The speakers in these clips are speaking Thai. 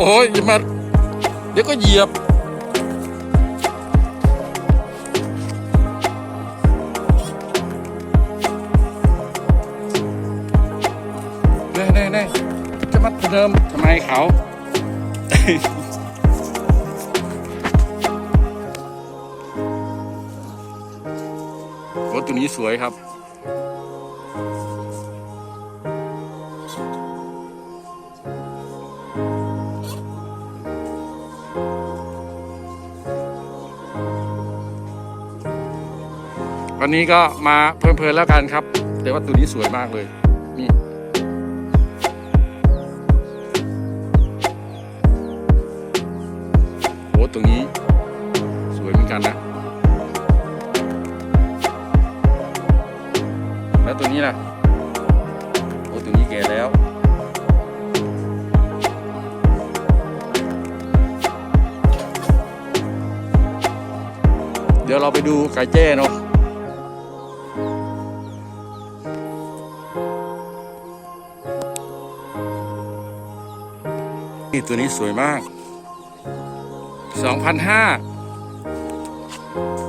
อ้ยอย่ามา เดี๋ยวก็เหยียบ เน่เน่เน่จะมาเดิมทำไมเขาโอ้ตัวนี้สวยครับ วันนี้ก็มาเพลินๆแล้วกันครับ แต่ว่าตัวนี้สวยมากเลย นี่โอ้ตรงนี้ สวยเหมือนกันนะ แล้วตัวนี้ล่ะโอ้ตัวนี้แก่แล้วเดี๋ยวเราไปดูไก่แจ้เนาะ นี่ตัวนี้สวยมาก 2,500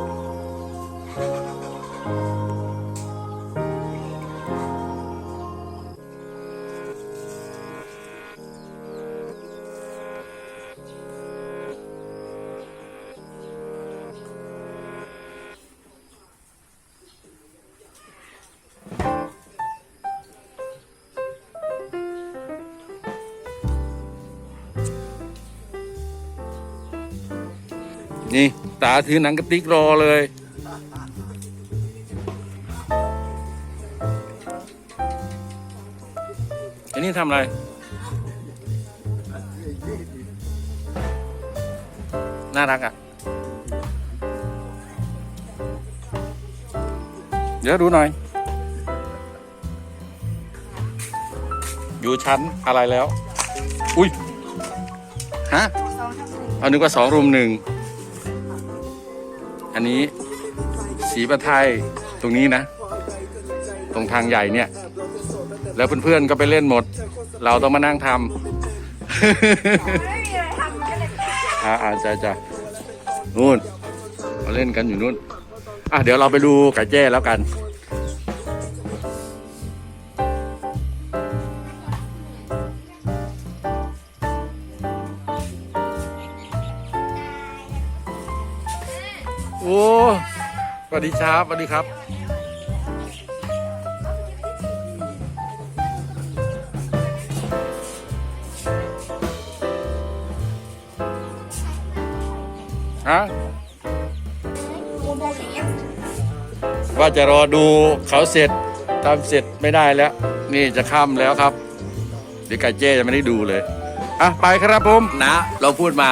นี่ตาถือหนังกระติกรอเลย อันนี้ทำอะไรน่ารักอะ เดี๋ยวดูหน่อย อยู่ชั้นอะไรแล้ว อุ้ย ฮะ เอานึกว่าสองรุมหนึ่ง อันนี้สีประไทยตรงนี้นะ ตรงทางใหญ่เนี่ย แล้วเพื่อนๆก็ไปเล่นหมด เราต้องมานั่งทำไม่มีอะไรทำก็เลยอ่าอ่าจ้าจ้านู่นเขาเล่นกันอยู่นู่นอะเดี๋ยวเราไปดูไก่แจ้แล้วกัน วัสดีครับสวัสดีครับ ฮะ ว่าจะรอดูเขาเสร็จทำเสร็จไม่ได้แล้ว นี่จะค่ำแล้วครับเดี๋ยวไก่เจ้ยังไม่ได้ดูเลย อะ ไปครับผมนะ เราพูดมา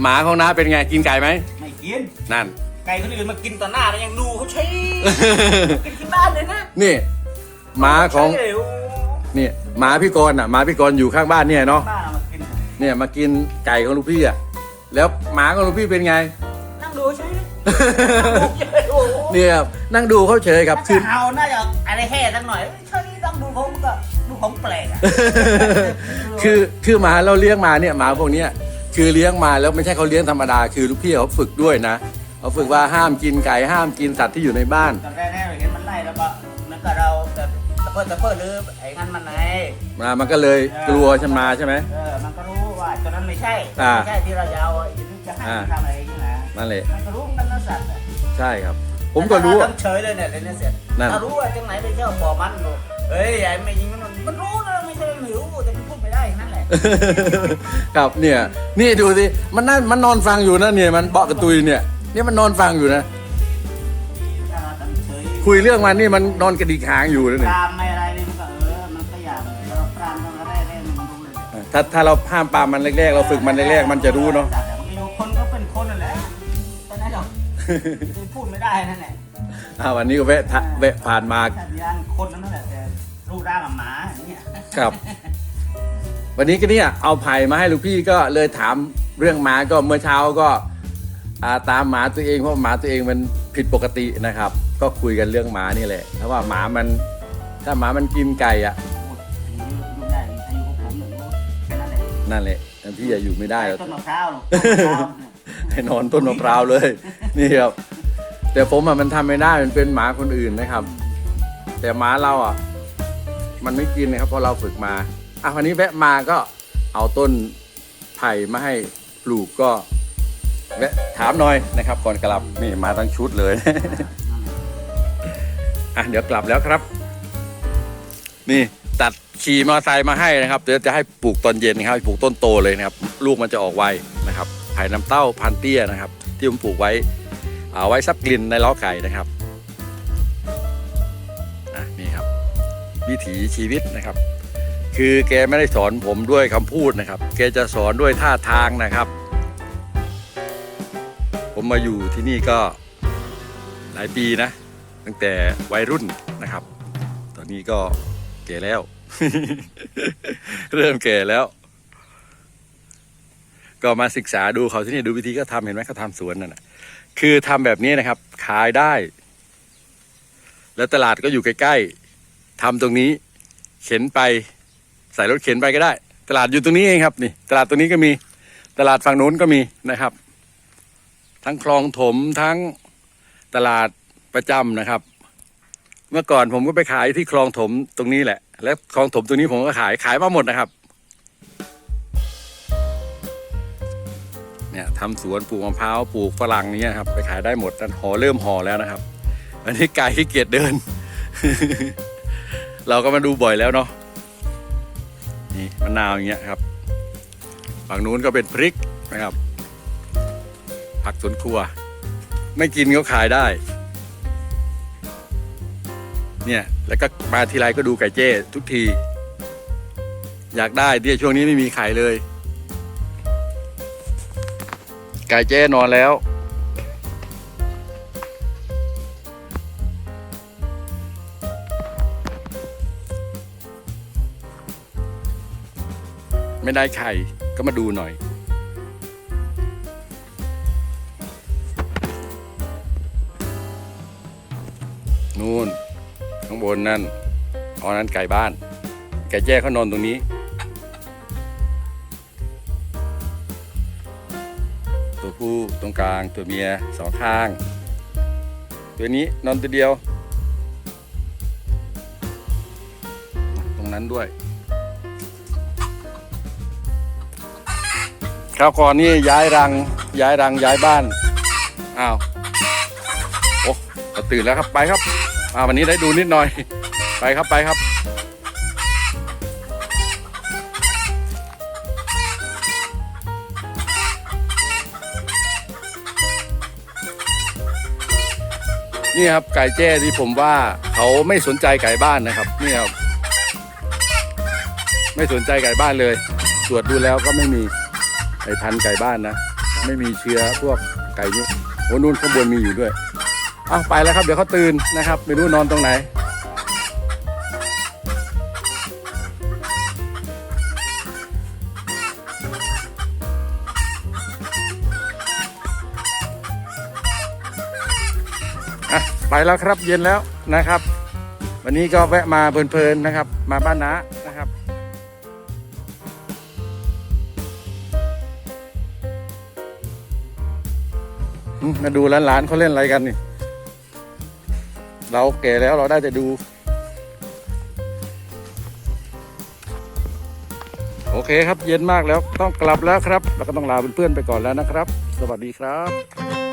หมาของน้าเป็นไง กินไก่ไหม ไม่กิน นั่น ไก่คนอื่นมากินต่อหน้าแล้วยังดูเขาใช้ กินที่บ้านเลยนะนี่หมาของใช่เลยโนี่หมาพี่กรณ์อะหมาพี่กรณ์อยู่ข้างบ้านเนี่ยเนาะบ้านเอามากินเนี่ยมากินไก่ของลูกพี่อะแล้วหมาของลูกพี่เป็นไง นั่งดูใช่ไหมนั่งดูเฉยโอ้โหเนี่ยนั่งดูเขาเฉยครับคืคืออเฮาน่าจะอะไรแห่สักหน่อยเอ้ยเท่านี้ต้องดูเขาก็ดูของแปลกอะคือคือหมาเราเลี้ยงมาเนี่ยหมาพวกเนี้ยคือเลี้ยงมาแล้วไม่ใช่เขาเลี้ยงธรรมดา คือลูกพี่เขาฝึกด้วยนะ เขาฝึกว่าห้ามกินไก่ห้ามกินสัตว์ที่อยู่ในบ้าน ตอนแรกๆเราเห็นมันไล่แล้วก็มันก็เราแบบตะเพิดตะเพิดหรือไอ้งั้นมันไงมามันก็เลยกลัวฉันมาใช่ไหม เออ มันก็รู้ว่าตัวนั้นไม่ใช่อ่าไม่ใช่ที่เราจะเอาจะให้มันทำอะไรอย่างนี้นะนั่นแหละมันก็รู้มันนะสัตว์อะใช่ครับ ผมก็รู้ต้งเฉยเลยเนี่ยเลยเนี่ยเสร็จนั่น ถ้ารู้ว่าจังไหนไปเจ้าบ่อมันดูเฮ้ยไอ้ไม่ยิงมันมันรู้นะไม่ใช่ไม่รู้แต่มันพูดไม่ได้นั่นแหละ ครับเนี่ย นี่ดูสิมันนั่นมันนอนฟังอยู่นะเนี่ยมันเบาะกระตุยเนี่ย เนี่ยมันนอนฟังอยู่นะถ้าเราต้องเฉยคุยเรื่องมันนี่มันนอนกระดิกหางอยู่นะปเนี่ยรามไม่อะไรนี่มันก็เออ มันก็อยากเราปรามมันก็ได้ได้มันรู้เลย ถ้าถ้าเราห้ามปรามมันแรกๆ เราฝึกมันแรกๆมันจะรู้เนาะแต่บางทีคนก็เป็นคนนั่นแหละแต่นั่นหรอกพูดไม่ได้นั่นแหละอ่าวันนี้ก็แวะทะแวะผ่านมาสัตว์ยานคนนั่นแหละแต่รูปร่างกับหมาอย่างเงี้ยครับ วันนี้ก็เนี่ยเอาไผ่มาให้ลูกพี่ก็เลยถามเรื่องหมาก็เมื่อเช้าก็ อ่าตามหมาตัวเองเพราะหมาตัวเองมันผิดปกตินะครับ ก็คุยกันเรื่องหมานี่แหละเพราะว่าหมามันถ้าหมามันกินไก่อะพูดอย่างนี้ดูได้อายุของผมหนึ่งรู้แค่นั้นแหละนั่นแหละแต่พี่อย่าอยู่ไม่ได้แล้วต้นมะพร้าวต้นมะพร้าวให้นอนต้นมะพร้าวเลย นี่ครับ แต่ผมอะมันทำไม่ได้มันเป็นหมาคนอื่นนะครับ แต่หมาเราอะ มันไม่กินนะครับ เพราะเราฝึกมาอะวันนี้แวะมาก็เอาต้นไผ่มาให้ปลูกก็ แวะถามหน่อยนะครับ ก่อนกลับนี่มาทั้งชุดเลย อะเดี๋ยวกลับแล้วครับ นี่ตัดขี่มอเตอร์ไซค์มาให้นะครับเดี๋ยวจะให้ปลูกตอนเย็นนะครับปลูกต้นโตเลยนะครับ ลูกมันจะออกไวนะครับไผ่น้ำเต้าพันเตี้ยนะครับ ที่ผมปลูกไว้เอาไว้ซับกลิ่นในล้อไก่นะครับอะนี่ครับ วิถีชีวิตนะครับ คือแกไม่ได้สอนผมด้วยคำพูดนะครับ แกจะสอนด้วยท่าทางนะครับ ผมมาอยู่ที่นี่ก็หลายปีนะ ตั้งแต่วัยรุ่นนะครับ ตอนนี้ก็แก่แล้ว เริ่มแก่แล้ว ก็มาศึกษาดูเขาที่นี่ดูวิธีก็ทำเห็นไหมเขาทำสวนนั่นนะคือทำแบบนี้นะครับ ขายได้ แล้วตลาดก็อยู่ใกล้ๆทำตรงนี้ เข็นไป ใส่รถเข็นไปก็ได้ ตลาดอยู่ตรงนี้เองครับ นี่ ตลาดตรงนี้ก็มี ตลาดฝั่งนู้นก็มีนะครับ ทั้งคลองถมทั้งตลาดประจำนะครับ เมื่อก่อนผมก็ไปขายที่คลองถมตรงนี้แหละ แล้วคลองถมตรงนี้ผมก็ขายขายมาหมดนะครับ เนี่ยทำสวนปลูกมะพร้าวปลูกฝรั่งเนี่ยครับ ไปขายได้หมดนั่นห่อเริ่มห่อแล้วนะครับ อันนี้ไก่ขี้เกียจเดิน เราก็มาดูบ่อยแล้วเนาะนี่มะนาวอย่างเงี้ยครับฝั่งนู้นก็เป็นพริกนะครับ ผักสวนครัว ไม่กินก็ขายได้ เนี่ย แล้วก็มาทีไรก็ดูไก่เจ้ทุกที อยากได้เดี๋ยวช่วงนี้ไม่มีขายเลย ไก่เจ้นอนแล้วไม่ได้ไข่ก็มาดูหน่อย นู่น ข้างบนนั่นอ๋อนั้นไก่บ้าน ไก่แจ้เขานอนตรงนี้ ตัวผู้ตรงกลางตัวเมียสองข้าง ตัวนี้นอนตัวเดียว ตรงนั้นด้วยคราวก่อนนี่ย้ายรังย้ายรังย้ายบ้าน อ้าว โอ้ตื่นแล้วครับไปครับ อ่าวันนี้ได้ดูนิดหน่อย ไปครับไปครับ นี่ครับไก่แจ้ที่ผมว่าเขาไม่สนใจไก่บ้านนะครับนี่ครับไม่สนใจไก่บ้านเลยตรวจดูแล้วก็ไม่มีไอพันธ์ไก่บ้านนะ ไม่มีเชื้อพวกไก่นี่โอ้นู่นข้างบนมีอยู่ด้วย อะไปแล้วครับ เดี๋ยวเขาตื่นนะครับไม่รู้นอนตรงไหน อะไปแล้วครับเย็นแล้วนะครับ วันนี้ก็แวะมาเพลินๆนะครับ มาบ้านน้านะครับมมาดูหลานๆเขาเล่นอะไรกันนี่ เราแก่แล้วเราได้แต่ดู โอเคครับเย็นมากแล้วต้องกลับแล้วครับแล้วก็ต้องลาเพื่อนๆไปก่อนแล้วนะครับ สวัสดีครับ